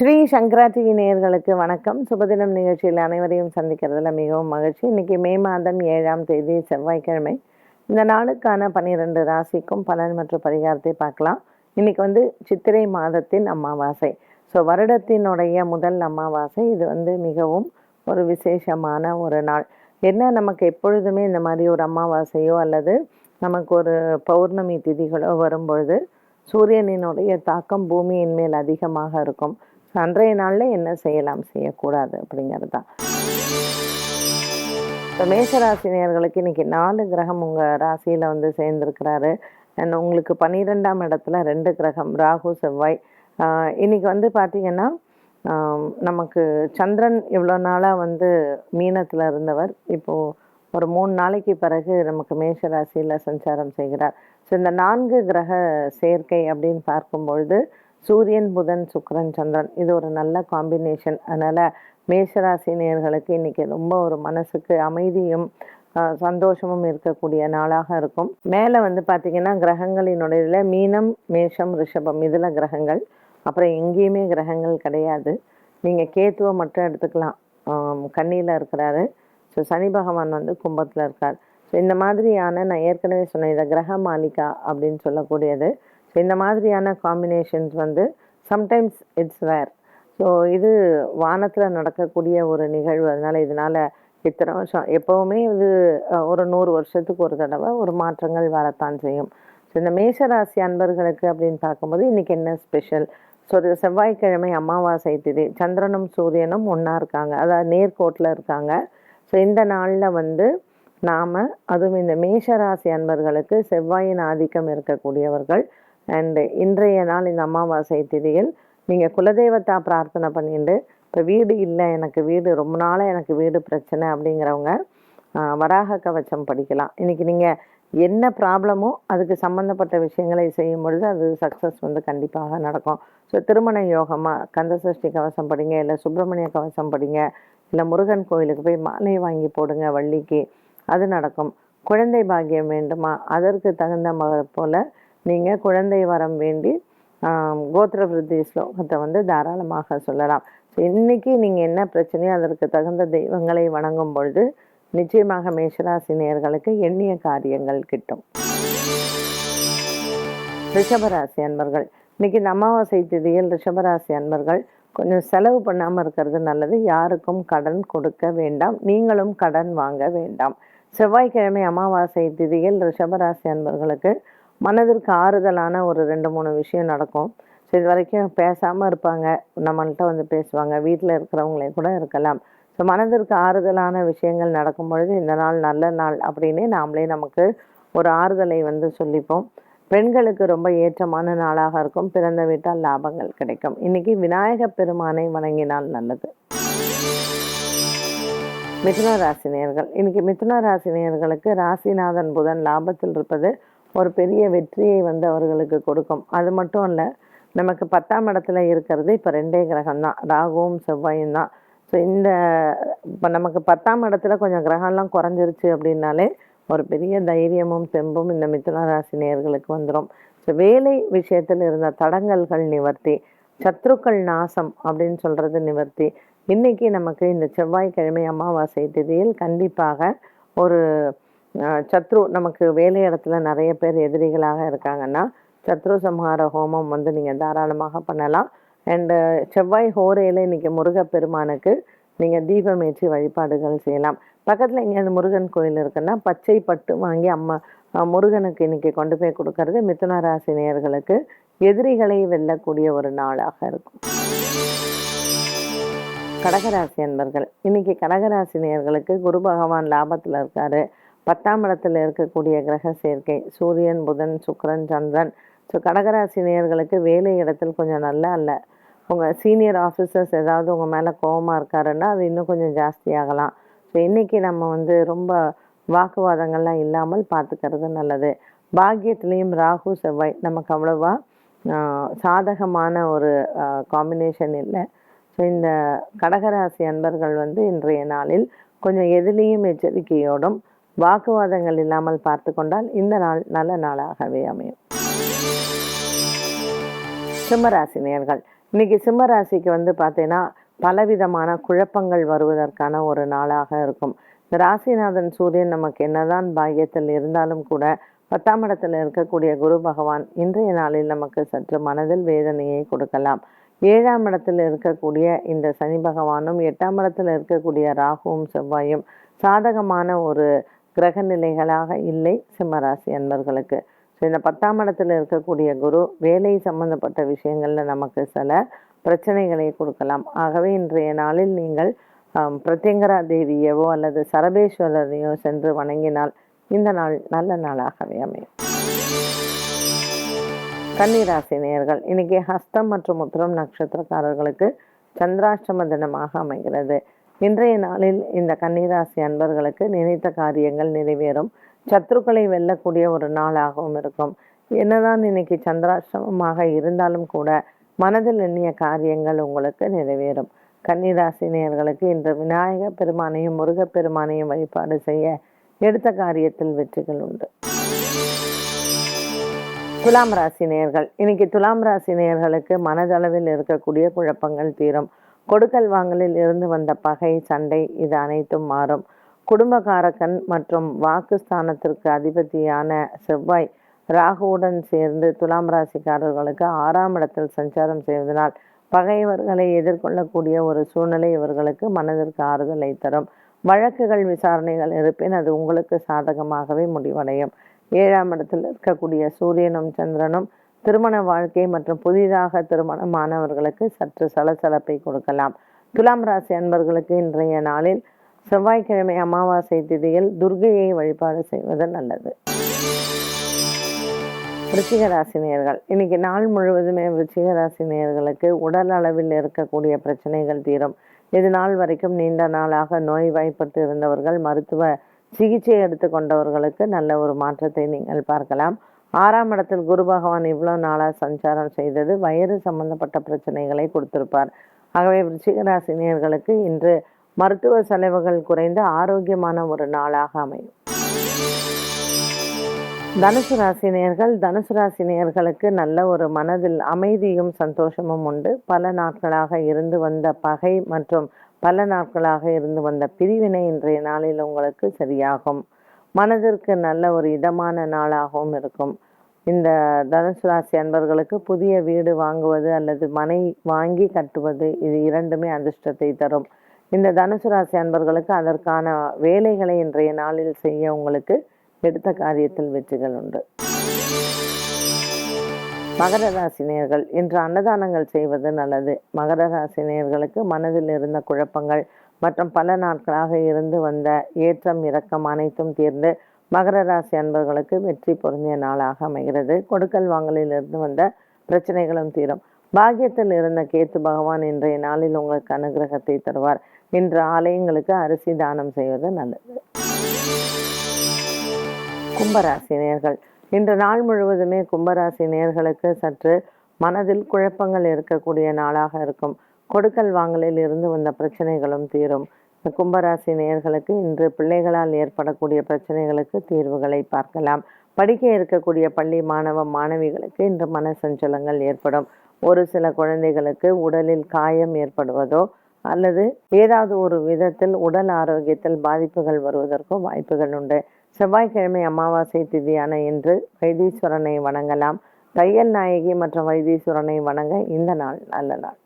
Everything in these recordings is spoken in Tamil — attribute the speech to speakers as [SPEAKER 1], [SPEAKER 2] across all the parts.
[SPEAKER 1] ஸ்ரீ சங்கரா டிவி நேயர்களுக்கு வணக்கம். சுபதினம் நிகழ்ச்சியில் அனைவரையும் சந்திக்கிறதுல மிகவும் மகிழ்ச்சி. இன்றைக்கி மே மாதம் ஏழாம் தேதி செவ்வாய்க்கிழமை. இந்த நாளுக்கான பன்னிரெண்டு ராசிக்கும் பலன் மற்றும் பரிகாரத்தை பார்க்கலாம். இன்றைக்கி வந்து சித்திரை மாதத்தின் அமாவாசை. ஸோ வருடத்தினுடைய முதல் அமாவாசை. இது வந்து மிகவும் ஒரு விசேஷமான ஒரு நாள். என்ன நமக்கு எப்பொழுதுமே இந்த மாதிரி ஒரு அமாவாசையோ அல்லது நமக்கு ஒரு பௌர்ணமி திதிகளோ வரும்பொழுது சூரியனினுடைய தாக்கம் பூமியின் மேல் அதிகமாக இருக்கும். அன்றைய நாளில் என்ன செய்யலாம்? செய்யக்கூடாது அப்படிங்கிறது தான் இப்போ மேஷராசினியர்களுக்கு இன்னைக்கு நாலு கிரகம் உங்கள் ராசியில் வந்து சேர்ந்துருக்கிறாரு. அண்ட் உங்களுக்கு பன்னிரெண்டாம் இடத்துல ரெண்டு கிரகம் ராகு செவ்வாய். இன்றைக்கி இன்னைக்கு வந்து பார்த்தீங்கன்னா நமக்கு சந்திரன் இவ்வளோ நாளாக வந்து மீனத்தில் இருந்தவர். இப்போது ஒரு மூணு நாளைக்கு பிறகு நமக்கு மேஷ ராசியில் சஞ்சாரம் செய்கிறார். ஸோ இந்த நான்கு கிரக சேர்க்கை அப்படின்னு பார்க்கும்பொழுது சூரியன் புதன் சுக்கரன் சந்திரன் இது ஒரு நல்ல காம்பினேஷன் அதனால் மேஷராசி நேயர்களுக்கு இன்னைக்கு ரொம்ப ஒரு மனசுக்கு அமைதியும் சந்தோஷமும் இருக்கக்கூடிய நாளாக இருக்கும். மேலே வந்து பார்த்திங்கன்னா கிரகங்களினுடைய இதில் மீனம் மேஷம் ரிஷபம் இதில் கிரகங்கள். அப்புறம் எங்கேயுமே கிரகங்கள் கிடையாது. நீங்கள் கேத்துவை மட்டும் எடுத்துக்கலாம். கண்ணியில் இருக்கிறாரு. ஸோ சனி பகவான் வந்து கும்பத்தில் இருக்கார். ஸோ இந்த மாதிரியான நான் ஏற்கனவே சொன்னேன் இதை கிரக மாளிகா அப்படின்னு சொல்லக்கூடியது. ஸோ இந்த மாதிரியான காம்பினேஷன்ஸ் வந்து சம்டைம்ஸ் இட்ஸ் வேர் ஸோ இது வானத்தில் நடக்கக்கூடிய ஒரு நிகழ்வு. அதனால் இதனால் இத்தனை வருஷம் எப்போவுமே இது ஒரு நூறு வருஷத்துக்கு ஒரு தடவை ஒரு மாற்றங்கள் வரத்தான் செய்யும். ஸோ இந்த மேஷராசி அன்பர்களுக்கு அப்படின்னு பார்க்கும்போது இன்னைக்கு என்ன ஸ்பெஷல் ஸோ செவ்வாய்க்கிழமை அமாவாசை திதி. சந்திரனும் சூரியனும் ஒன்றா இருக்காங்க. அதாவது நேர்கோட்டில் இருக்காங்க. ஸோ இந்த நாளில் வந்து நாம் அதுவும் இந்த மேஷராசி அன்பர்களுக்கு செவ்வாயின் ஆதிக்கம் இருக்கக்கூடியவர்கள் அண்டு இன்றைய நாள் இந்த அமாவாசை திதியில் நீங்கள் குலதெய்வத்தா பிரார்த்தனை பண்ணிட்டு இப்போ வீடு இல்லை எனக்கு வீடு ரொம்ப நாளாக எனக்கு வீடு பிரச்சனை அப்படிங்கிறவங்க வராக கவச்சம் படிக்கலாம். இன்றைக்கி நீங்கள் என்ன ப்ராப்ளமோ அதுக்கு சம்மந்தப்பட்ட விஷயங்களை செய்யும் பொழுது அது சக்ஸஸ் வந்து கண்டிப்பாக நடக்கும். ஸோ திருமண யோகமாக கந்தசஷ்டி கவசம் படிங்க இல்லை சுப்பிரமணிய கவசம் படிங்க இல்லை முருகன் கோயிலுக்கு போய் மாலை வாங்கி போடுங்க வள்ளிக்கு அது நடக்கும். குழந்தை பாக்கியம் வேண்டுமா? அதற்கு தகுந்த போல் நீங்கள் குழந்தை வரம் வேண்டி கோத்திர விருத்தி ஸ்லோகத்தை வந்து தாராளமாக சொல்லலாம். ஸோ இன்னைக்கு நீங்கள் என்ன பிரச்சனையோ அதற்கு தகுந்த தெய்வங்களை வணங்கும் பொழுது நிச்சயமாக மேஷராசி நேர்களுக்கு எண்ணிய காரியங்கள் கிட்டும். ரிஷபராசி அன்பர்கள் இன்னைக்கு இந்த அமாவாசை திதியில் ரிஷபராசி அன்பர்கள் கொஞ்சம் செலவு பண்ணாமல் இருக்கிறது நல்லது. யாருக்கும் கடன் கொடுக்க வேண்டாம். நீங்களும் கடன் வாங்க வேண்டாம். செவ்வாய்க்கிழமை அமாவாசை திதியில் ரிஷபராசி அன்பர்களுக்கு மனதிற்கு ஆறுதலான ஒரு ரெண்டு மூணு விஷயம் நடக்கும். ஸோ இது வரைக்கும் பேசாமல் இருப்பாங்க. நம்மள்கிட்ட வந்து பேசுவாங்க. வீட்டில் இருக்கிறவங்களே கூட இருக்கலாம். ஸோ மனதிற்கு ஆறுதலான விஷயங்கள் நடக்கும் பொழுது இந்த நாள் நல்ல நாள் அப்படின்னே நாமளே நமக்கு ஒரு ஆறுதலை வந்து சொல்லிப்போம். பெண்களுக்கு ரொம்ப ஏற்றமான நாளாக இருக்கும். பிறந்த வீட்டால் லாபங்கள் கிடைக்கும். இன்னைக்கு விநாயக பெருமானை வணங்கினால் நல்லது. மிதுன ராசினியர்கள். இன்னைக்கு மிதுன ராசினியர்களுக்கு ராசிநாதன் புதன் லாபத்தில் இருப்பது ஒரு பெரிய வெற்றியை வந்து அவர்களுக்கு கொடுக்கும். அது மட்டும் இல்லை நமக்கு பத்தாம் இடத்துல இருக்கிறது இப்போ ரெண்டே கிரகம் தான் ராகுவும் செவ்வாயும் தான். ஸோ இந்த இப்போ நமக்கு பத்தாம் இடத்துல கொஞ்சம் கிரகம்லாம் குறைஞ்சிருச்சு அப்படின்னாலே ஒரு பெரிய தைரியமும் தெம்பும் இந்த மிதுன ராசி நேர்களுக்கு வந்துடும் ஸோ வேலை விஷயத்தில் இருந்த தடங்கல்கள் நிவர்த்தி சத்ருக்கள் நாசம் அப்படின்னு சொல்கிறது நிவர்த்தி. இன்னைக்கு நமக்கு இந்த செவ்வாய்க்கிழமை அமாவாசை திதியில் கண்டிப்பாக ஒரு சத்ரு நமக்கு வேலை இடத்துல நிறைய பேர் எதிரிகளாக இருக்காங்கன்னா சத்ரு சம்ஹார ஹோமம் வந்து நீங்கள் தாராளமாக பண்ணலாம். அண்டு செவ்வாய் ஹோரையில் இன்றைக்கி முருகப்பெருமானுக்கு நீங்கள் தீபம் ஏற்றி வழிபாடுகள் செய்யலாம். பக்கத்தில் எங்கேயாவது முருகன் கோயில் இருக்குன்னா பச்சை பட்டு வாங்கி அம்மா முருகனுக்கு இன்னைக்கு கொண்டு போய் கொடுக்கறது மிதுன ராசி நேயர்களுக்கு எதிரிகளை வெல்லக்கூடிய ஒரு நாளாக இருக்கும். கடகராசி அன்பர்கள் இன்னைக்கு கடகராசி நேயர்களுக்கு குரு பகவான் லாபத்தில் இருக்காரு. பத்தாம் இடத்தில் இருக்கக்கூடிய கிரக சேர்க்கை சூரியன் புதன் சுக்கரன் சந்திரன். ஸோ கடகராசி நேயர்களுக்கு வேலை இடத்தில் கொஞ்சம் நல்லா இல்லை. உங்கள் சீனியர் ஆஃபீஸர்ஸ் ஏதாவது உங்கள் மேலே கோபமாக இருக்காருன்னா அது இன்னும் கொஞ்சம் ஜாஸ்தியாகலாம் ஸோ இன்றைக்கி நம்ம வந்து ரொம்ப வாக்குவாதங்கள்லாம் இல்லாமல் பார்த்துக்கிறது நல்லது. பாக்கியத்துலேயும் ராகு செவ்வாய் நமக்கு அவ்வளோவா சாதகமான ஒரு காம்பினேஷன் இல்லை. ஸோ இந்த கடகராசி அன்பர்கள் வந்து இன்றைய நாளில் கொஞ்சம் எதுலேயும் எச்சரிக்கையோடும் வாக்குவாதங்கள் இல்லாமல் பார்த்து கொண்டால் இந்த நாள் நல்ல நாளாகவே அமையும். சிம்மராசி நேர்கள் இன்னைக்கு சிம்மராசிக்கு வந்து பார்த்தீங்கன்னா பலவிதமான குழப்பங்கள் வருவதற்கான ஒரு நாளாக இருக்கும். இந்த ராசிநாதன் சூரியன் நமக்கு என்னதான் பாக்கியத்தில் இருந்தாலும் கூட பத்தாம் இடத்துல இருக்கக்கூடிய குரு பகவான் இன்றைய நாளில் நமக்கு சற்று மனதில் வேதனையை கொடுக்கலாம். ஏழாம் இடத்தில் இருக்கக்கூடிய இந்த சனி பகவானும் எட்டாம் இடத்தில் இருக்கக்கூடிய ராகுவும் செவ்வாயும் சாதகமான ஒரு கிரக நிலைகளாக இல்லை சிம்மராசி அன்பர்களுக்கு. ஸோ இந்த பத்தாம் இடத்துல இருக்கக்கூடிய குரு வேலை சம்பந்தப்பட்ட விஷயங்களில் நமக்கு சில பிரச்சனைகளை கொடுக்கலாம். ஆகவே இன்றைய நாளில் நீங்கள் பிரத்யங்கரா தேவியவோ அல்லது சரபேஸ்வரரையோ சென்று வணங்கினால் இந்த நாள் நல்ல நாளாகவே அமையும். கன்னிராசி நேர்கள் இன்னைக்கு ஹஸ்தம் மற்றும் உத்திரம் நட்சத்திரக்காரர்களுக்கு சந்திராஷ்டம தினமாக அமைகிறது. இன்றைய நாளில் இந்த கன்னிராசி அன்பர்களுக்கு நினைத்த காரியங்கள் நிறைவேறும். சத்ருக்களை வெல்லக்கூடிய ஒரு நாளாகவும் இருக்கும். என்னதான் இன்னைக்கு சந்திராஷ்டமமாக இருந்தாலும் கூட மனதில் எண்ணிய காரியங்கள் உங்களுக்கு நிறைவேறும். கன்னிராசி நேயர்களுக்கு இன்று விநாயக பெருமானையும் முருகப்பெருமானையும் வழிபாடு செய்ய எடுத்த காரியத்தில் வெற்றிகள் உண்டு. துலாம் ராசி நேயர்கள். இன்னைக்கு துலாம் ராசி நேயர்களுக்கு மனதளவில் இருக்கக்கூடிய குழப்பங்கள் தீரும். கொடுக்கல் வாங்கலில் இருந்து வந்த பகை சண்டை இது அனைத்தும் மாறும். குடும்பகாரக்கன் மற்றும் வாக்குஸ்தானத்திற்கு அதிபதியான செவ்வாய் ராகுவுடன் சேர்ந்து துலாம் ராசிக்காரர்களுக்கு ஆறாம் இடத்தில் சஞ்சாரம் செய்வதனால் பகைவர்களை எதிர்கொள்ளக்கூடிய ஒரு சூழ்நிலை இவர்களுக்கு மனதிற்கு ஆறுதலை தரும். வழக்குகள் விசாரணைகள் இருப்பின் அது உங்களுக்கு சாதகமாகவே முடிவடையும். ஏழாம் இடத்தில் இருக்கக்கூடிய சூரியனும் சந்திரனும் திருமண வாழ்க்கை மற்றும் புதிதாக திருமணமானவர்களுக்கு சற்று சலசலப்பை கொடுக்கலாம். துலாம் ராசி அன்பர்களுக்கு இன்றைய நாளில் செவ்வாய்க்கிழமை அமாவாசை திதியில் துர்கையை வழிபாடு செய்வது நல்லது. விருச்சிக ராசினியர்கள் இன்னைக்கு நாள் முழுவதுமே விருச்சிக ராசினியர்களுக்கு உடல் அளவில் இருக்கக்கூடிய பிரச்சனைகள் தீரும். இது நாள் வரைக்கும் நீண்ட நாளாக நோய் வாய்ப்பட்டு இருந்தவர்கள் மருத்துவ சிகிச்சை எடுத்துக்கொண்டவர்களுக்கு நல்ல ஒரு மாற்றத்தை நீங்கள் பார்க்கலாம். ஆறாம் இடத்தில் குரு பகவான் இவ்வளோ நாளாக சஞ்சாரம் செய்தது வயிறு சம்பந்தப்பட்ட பிரச்சனைகளை கொடுத்திருப்பார். ஆகவே விருச்சிகராசினியர்களுக்கு இன்று மருத்துவ செலவுகள் குறைந்து ஆரோக்கியமான ஒரு நாளாக அமையும். தனுசு ராசினியர்கள் தனுசு ராசினியர்களுக்கு நல்ல ஒரு மனதில் அமைதியும் சந்தோஷமும் உண்டு. பல நாட்களாக இருந்து வந்த பகை மற்றும் பல நாட்களாக இருந்து வந்த பிரிவினை இன்றைய நாளில் உங்களுக்கு சரியாகும். மனதிற்கு நல்ல ஒரு இதமான நாளாகவும் இருக்கும். இந்த தனுசு ராசி அன்பர்களுக்கு புதிய வீடு வாங்குவது அல்லது மனை வாங்கி கட்டுவது இது இரண்டுமே அதிர்ஷ்டத்தை தரும். இந்த தனுசு ராசி அன்பர்களுக்கு அதற்கான வேலைகளை இன்றைய நாளில் செய்ய உங்களுக்கு எடுத்த காரியத்தில் வெற்றிகள் உண்டு. மகர ராசினியர்கள் இன்று அன்னதானங்கள் செய்வது நல்லது. மகர ராசினியர்களுக்கு மனதில் இருந்த குழப்பங்கள் மற்றும் பல நாட்களாக இருந்து வந்த ஏற்றம் இறக்கம் அனைத்தும் தீர்ந்து மகர ராசி அன்பர்களுக்கு வெற்றி பொருந்திய நாளாக அமைகிறது. கொடுக்கல் வாங்கலில் இருந்து வந்த பிரச்சனைகளும் தீரும். பாக்கியத்தில் இருந்த கேத்து பகவான் இன்றைய நாளில் உங்களுக்கு அனுகிரகத்தை தருவார். இன்று ஆலயங்களுக்கு அரிசி தானம் செய்வது நல்லது. கும்பராசினியர்கள் இன்று நாள் முழுவதுமே கும்பராசி நேர்களுக்கு சற்று மனதில் குழப்பங்கள் இருக்கக்கூடிய நாளாக இருக்கும். கொடுக்கல் வாங்கலில் இருந்து வந்த பிரச்சனைகளும் தீரும். கும்பராசி நேர்களுக்கு இன்று பிள்ளைகளால் ஏற்படக்கூடிய பிரச்சனைகளுக்கு தீர்வுகளை பார்க்கலாம். படிக்க இருக்கக்கூடிய பள்ளி மாணவ மாணவிகளுக்கு இன்று மன சஞ்சலங்கள் ஏற்படும். ஒரு சில குழந்தைகளுக்கு உடலில் காயம் ஏற்படுவதோ அல்லது ஏதாவது ஒரு விதத்தில் உடல் ஆரோக்கியத்தில் பாதிப்புகள் வருவதற்கோ வாய்ப்புகள் உண்டு. செவ்வாய்க்கிழமை அமாவாசை திதியான இன்று வைத்தீஸ்வரனை வணங்கலாம். தையல் நாயகி மற்றும் வைத்தீஸ்வரனை வணங்க இந்த நாள் நல்ல நாள்.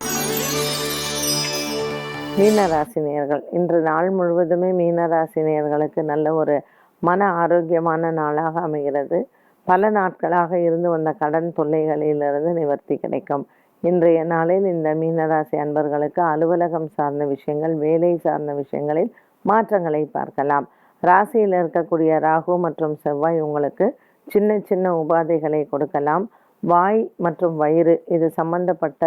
[SPEAKER 1] மீனராசினியர்கள். இன்று நாள் முழுவதுமே மீனராசினியர்களுக்கு நல்ல ஒரு மன ஆரோக்கியமான நாளாக அமைகிறது. பல நாட்களாக இருந்து வந்த கடன் தொல்லைகளிலிருந்து நிவர்த்தி கிடைக்கும். இன்றைய நாளில் இந்த மீனராசி அன்பர்களுக்கு அலுவலகம் சார்ந்த விஷயங்கள் வேலை சார்ந்த விஷயங்களில் மாற்றங்களை பார்க்கலாம். ராசியில் இருக்கக்கூடிய ராகு மற்றும் செவ்வாய் உங்களுக்கு சின்ன சின்ன உபாதைகளை கொடுக்கலாம். வாய் மற்றும் வயிறு இது சம்பந்தப்பட்ட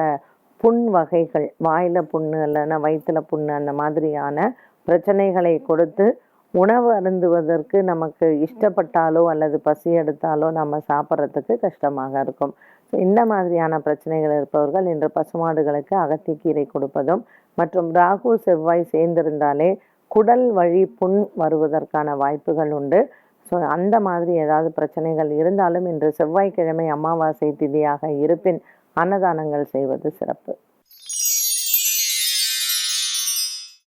[SPEAKER 1] புண் வகைகள் வாயில் புண்ணு இல்லைன்னா வயிற்றுல புண்ணு அந்த மாதிரியான பிரச்சனைகளை கொடுத்து உணவு அருந்துவதற்கு நமக்கு இஷ்டப்பட்டாலோ அல்லது பசி எடுத்தாலோ நம்ம சாப்பிட்றதுக்கு கஷ்டமாக இருக்கும். இந்த மாதிரியான பிரச்சனைகள் இருப்பவர்கள் இன்று பசுமாடுகளுக்கு அகத்திக்கீரை கொடுப்பதும் மற்றும் ராகு செவ்வாய் சேர்ந்திருந்தாலே குடல் வழி புண் வருவதற்கான வாய்ப்புகள் உண்டு. ஸோ அந்த மாதிரி ஏதாவது பிரச்சனைகள் இருந்தாலும் இன்று செவ்வாய்க்கிழமை அமாவாசை திதியாக இருப்பின் அன்னதானங்கள் செய்வது சிறப்பு.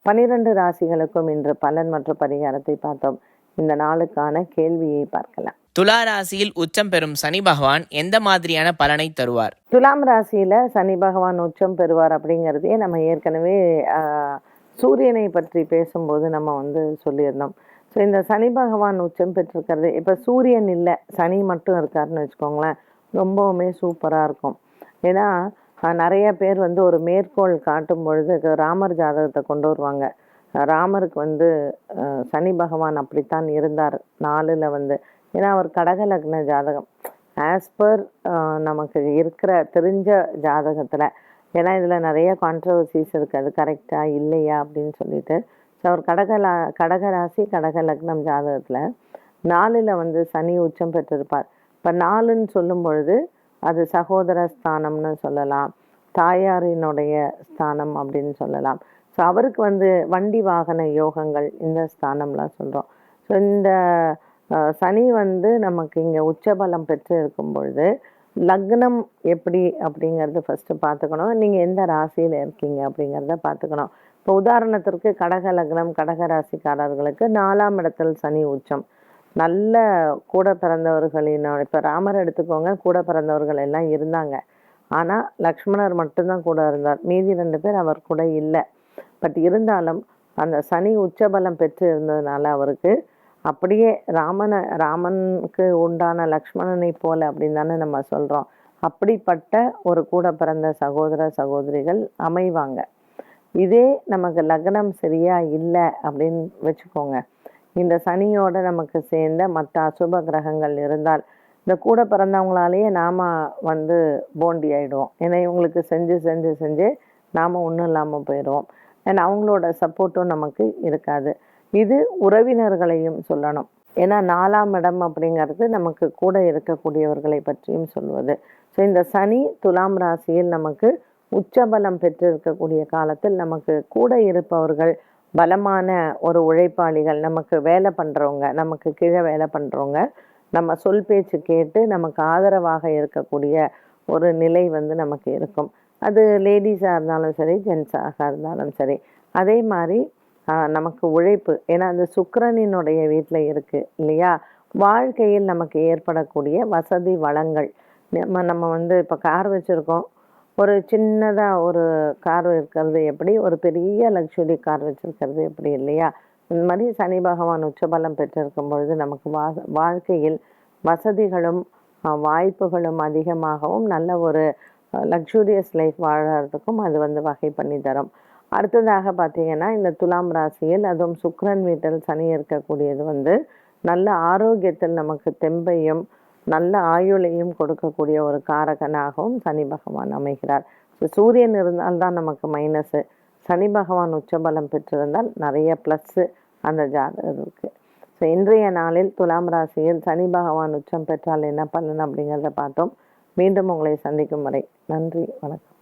[SPEAKER 1] பனிரெண்டு ராசிகளுக்கும் இன்று பலன் மற்றும் பரிகாரத்தை பார்த்தோம். இந்த நாளுக்கான கேள்வியை பார்க்கலாம்.
[SPEAKER 2] துலா ராசியில் உச்சம் பெறும் சனி பகவான் எந்த மாதிரியான பலனை தருவார்?
[SPEAKER 1] துலாம் ராசியில சனி பகவான் உச்சம் பெறுவார் அப்படிங்கிறதே நம்ம ஏற்கனவே ஆஹ் சூரியனை பற்றி பேசும்போது நம்ம வந்து சொல்லியிருந்தோம். ஸோ இந்த சனி பகவான் உச்சம் பெற்றிருக்கிறது. இப்போ சூரியன் இல்லை சனி மட்டும் இருக்காருன்னு வச்சுக்கோங்களேன். ரொம்பவுமே சூப்பராக இருக்கும். ஏன்னா நிறைய பேர் வந்து ஒரு மேற்கோள் காட்டும் பொழுது ராமர் ஜாதகத்தை கொண்டு வருவாங்க. ராமருக்கு வந்து சனி பகவான் அப்படித்தான் இருந்தார் நாளில் வந்து. ஏன்னா அவர் கடக லக்ன ஜாதகம். ஆஸ் பர் நமக்கு இருக்கிற தெரிஞ்ச ஜாதகத்தில் ஏன்னா இதில் நிறைய கான்ட்ரவர்சிஸ் இருக்குது அது கரெக்டாக இல்லையா அப்படின்னு சொல்லிட்டு. ஸோ அவர் கடகலா கடகராசி கடக லக்னம் ஜாதகத்தில் நாலில் வந்து சனி உச்சம் பெற்றிருப்பார். இப்போ நாலுன்னு சொல்லும் பொழுது அது சகோதர ஸ்தானம்னு சொல்லலாம். தாயாரினுடைய ஸ்தானம் அப்படின்னு சொல்லலாம். ஸோ அவருக்கு வந்து வண்டி வாகன யோகங்கள் இந்த ஸ்தானம்லாம் சொல்கிறோம் ஸோ இந்த சனி வந்து நமக்கு இங்கே உச்சபலம் பெற்று இருக்கும் பொழுது லக்னம் எப்படி அப்படிங்கிறத ஃபஸ்ட்டு பார்த்துக்கணும். நீங்கள் எந்த ராசியில் இருக்கீங்க அப்படிங்கிறத பார்த்துக்கணும். இப்போ உதாரணத்திற்கு கடக லக்னம் கடக ராசிக்காரர்களுக்கு நாலாம் இடத்தில் சனி உச்சம். நல்ல கூட பிறந்தவர்களின் இப்போ ராமர் எடுத்துக்கோங்க கூட பிறந்தவர்கள் எல்லாம் இருந்தாங்க. ஆனால் லக்ஷ்மணர் மட்டும்தான் கூட இருந்தார். மீதி ரெண்டு பேர் அவர் கூட இல்லை. பட் இருந்தாலும் அந்த சனி உச்சபலம் பெற்று இருந்ததுனால அவருக்கு அப்படியே ராமனை ராமனுக்கு உண்டான லக்ஷ்மணனை போல அப்படின்னு தானே நம்ம சொல்கிறோம் அப்படிப்பட்ட ஒரு கூட பிறந்த சகோதர சகோதரிகள் அமைவாங்க. இதே நமக்கு லக்னம் சரியா இல்லை அப்படின்னு வச்சுக்கோங்க. இந்த சனியோட நமக்கு சேர்ந்த மற்ற அசுப கிரகங்கள் இருந்தால் இந்த கூட பிறந்தவங்களாலேயே நாம் வந்து போண்டி ஆகிடுவோம் ஏன்னா இவங்களுக்கு செஞ்சு செஞ்சு செஞ்சு நாம் ஒன்றும் இல்லாமல் போயிடுவோம். ஏன்னா அவங்களோட சப்போர்ட்டும் நமக்கு இருக்காது. இது உறவினர்களையும் சொல்லணும். ஏன்னா நாலாம் இடம் அப்படிங்கிறது நமக்கு கூட இருக்கக்கூடியவர்களை பற்றியும் சொல்வது. ஸோ இந்த சனி துலாம் ராசியில் நமக்கு உச்சபலம் பெற்றிருக்கக்கூடிய காலத்தில் நமக்கு கூட இருப்பவர்கள் பலமான ஒரு உழைப்பாளிகள் நமக்கு வேலை பண்ணுறவங்க நமக்கு கீழே வேலை பண்ணுறவங்க நம்ம சொல் பேச்சு கேட்டு நமக்கு ஆதரவாக இருக்கக்கூடிய ஒரு நிலை வந்து நமக்கு இருக்கும். அது லேடிஸாக இருந்தாலும் சரி ஜென்ஸாக இருந்தாலும் சரி. அதே மாதிரி நமக்கு உழைப்பு. ஏன்னா அந்த சுக்கரனினுடைய வீட்டில் இருக்குது இல்லையா? வாழ்க்கையில் நமக்கு ஏற்படக்கூடிய வசதி வளங்கள். நம்ம நம்ம வந்து இப்போ கார் வச்சுருக்கோம். ஒரு சின்னதாக ஒரு கார் இருக்கிறது எப்படி? ஒரு பெரிய லக்ஸுரி கார் வச்சுருக்கிறது எப்படி இல்லையா? இந்த மாதிரி சனி பகவான் உச்சபலம் பெற்றிருக்கும் பொழுது நமக்கு வா வாழ்க்கையில் வசதிகளும் வாய்ப்புகளும் அதிகமாகவும் நல்ல ஒரு லக்ஸூரியஸ் லைஃப் வாழறதுக்கும் அது வந்து வகை பண்ணி தரும். அடுத்ததாக பார்த்தீங்கன்னா இந்த துலாம் ராசியில் அதுவும் சுக்ரன் வீட்டில் சனி இருக்கக்கூடியது வந்து நல்ல ஆரோக்கியத்தில் நமக்கு தெம்பையும் நல்ல ஆயுளையும் கொடுக்கக்கூடிய ஒரு காரகனாகவும் சனி பகவான் அமைகிறார். சூரியன் சூரியன் இருந்தால்தான் நமக்கு மைனஸு சனி பகவான் உச்சபலம் பெற்றிருந்தால் நிறைய ப்ளஸ்ஸு அந்த ஜாதகருக்கு ஸோ இன்றைய நாளில் துலாம் ராசியில் சனி பகவான் உச்சம் பெற்றால் என்ன பண்ணணும் அப்படிங்கிறத பார்த்தோம். மீண்டும் உங்களை சந்திக்கும் வரை நன்றி வணக்கம்.